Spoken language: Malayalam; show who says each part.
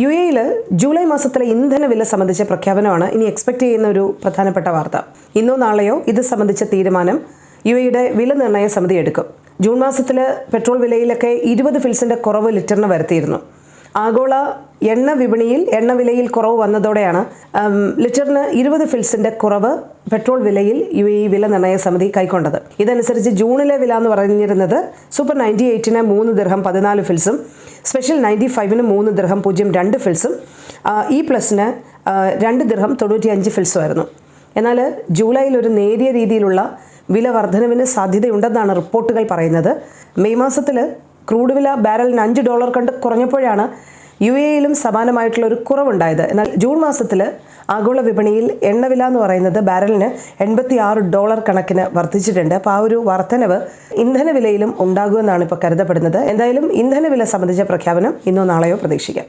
Speaker 1: യു എയിൽ ജൂലൈ മാസത്തിലെ ഇന്ധന വില സംബന്ധിച്ച പ്രഖ്യാപനമാണ് ഇനി എക്സ്പെക്ട് ചെയ്യുന്ന ഒരു പ്രധാനപ്പെട്ട വാർത്ത. ഇന്നോ നാളെയോ ഇത് സംബന്ധിച്ച തീരുമാനം യു എയുടെ വില നിർണയ സമിതി എടുക്കും. ജൂൺ മാസത്തിൽ പെട്രോൾ വിലയിലൊക്കെ ഇരുപത് ഫിൽസിന്റെ കുറവ് ലിറ്ററിന് വരുത്തിയിരുന്നു. ആഗോള എണ്ണ വിപണിയിൽ എണ്ണ വിലയിൽ കുറവ് വന്നതോടെയാണ് ലിറ്ററിന് ഇരുപത് ഫിൽസിന്റെ കുറവ് പെട്രോൾ വിലയിൽ യു എ വില നിർണയ സമിതി കൈക്കൊണ്ടത്. ഇതനുസരിച്ച് ജൂണിലെ വില എന്ന് പറഞ്ഞിരുന്നത് സൂപ്പർ നയന്റി എയ്റ്റിന് മൂന്ന് ദിർഹം പതിനാല് ഫിൽസും സ്പെഷ്യൽ നയന്റി ഫൈവിന് മൂന്ന് ദിർഹം പൂജ്യം രണ്ട് ഫിൽസും ഇ പ്ലസിന് ആ, രണ്ട് ദിർഹം തൊണ്ണൂറ്റി അഞ്ച് ഫിൽസുമായിരുന്നു. എന്നാൽ ജൂലൈയിൽ ഒരു നേരിയ രീതിയിലുള്ള വില വർധനവിന് സാധ്യതയുണ്ടെന്നാണ് റിപ്പോർട്ടുകൾ പറയുന്നത്. മെയ് മാസത്തിൽ ക്രൂഡ് വില ബാരലിന് അഞ്ച് ഡോളർ കണ്ട് കുറഞ്ഞപ്പോഴാണ് യു എയിലും സമാനമായിട്ടുള്ള ഒരു കുറവുണ്ടായത്. എന്നാൽ ജൂൺ മാസത്തിൽ ആഗോള വിപണിയിൽ എണ്ണവില എന്ന് പറയുന്നത് ബാരലിന് എൺപത്തി ആറ് ഡോളർ കണക്കിന് വർദ്ധിച്ചിട്ടുണ്ട്. അപ്പോൾ ആ ഒരു വർധനവ് ഇന്ധനവിലയിലും ഉണ്ടാകുമെന്നാണ് ഇപ്പോൾ കരുതപ്പെടുന്നത്. എന്തായാലും ഇന്ധനവില സംബന്ധിച്ച പ്രഖ്യാപനം ഇന്നോ നാളെയോ പ്രതീക്ഷിക്കാം.